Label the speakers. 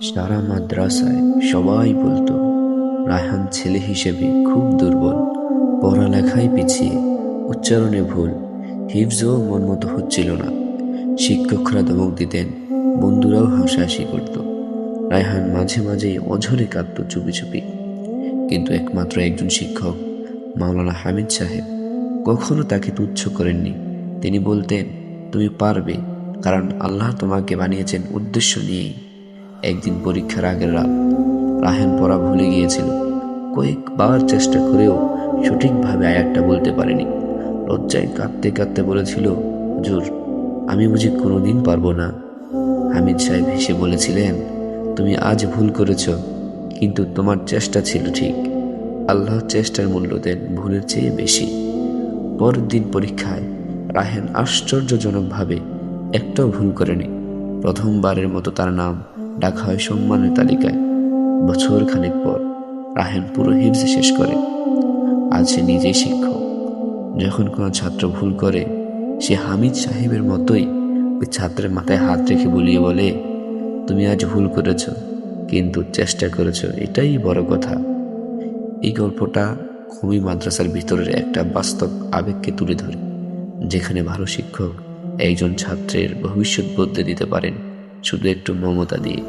Speaker 1: সারা মাদ্রাসায় সবাই বলতো, রায়হান ছেলে হিসেবে খুব দুর্বল, পড়ালেখায় পিছিয়ে, উচ্চারণে ভুল হিফজও মন মতো হচ্ছিল না। শিক্ষকরা ধমক দিতেন, বন্ধুরাও হাসাহাসি করত। রায়হান মাঝে মাঝেই অঝরে কাঁদত চুপি চুপি কিন্তু একমাত্র একজন শিক্ষক, মাওলানা হামিদ সাহেব, কখনো তাকে তুচ্ছ করেননি। তিনি বলতেন, তুমি পারবে, কারণ আল্লাহ তোমাকে বানিয়েছেন উদ্দেশ্য নিয়েই। একদিন পরীক্ষার আগের রাত রাহেন পড়া ভুলে গিয়েছিল। কয়েকবার চেষ্টা করেও সঠিকভাবে আয়াতটা বলতে পারেনি। লজ্জায় কাঁদতে কাঁদতে বলেছিল জোর আমি বুঝি কোনোদিন পারব না। হামিদ সাহেব হেসে বলেছিলেন, তুমি আজ ভুল করেছ, কিন্তু তোমার চেষ্টা ছিল ঠিক। আল্লাহ চেষ্টার মূল্য দেন ভুলের চেয়ে বেশি। পরের দিন পরীক্ষায় রাহেন আশ্চর্যজনকভাবে একটাও ভুল করেনি। প্রথমবারের মতো তার নাম ডাকা হয় সম্মানের তালিকায়। বছর খানেক পর রাহেন পুরো হিপস শেষ করে। আজ সে নিজেই শিক্ষক। যখন কোনো ছাত্র ভুল করে, সে হামিদ সাহেবের মতোই ওই ছাত্রের মাথায় হাত রেখে বলিয়ে বলে, তুমি আজ ভুল করেছ, কিন্তু চেষ্টা করেছ, এটাই বড় কথা। এই গল্পটা খুবই মাদ্রাসার ভিতরের একটা বাস্তব আবেগকে তুলে ধরে, যেখানে ভালো শিক্ষক একজন ছাত্রের ভবিষ্যৎ বদলে দিতে পারেন। শুধু একটু মমতা দিয়ে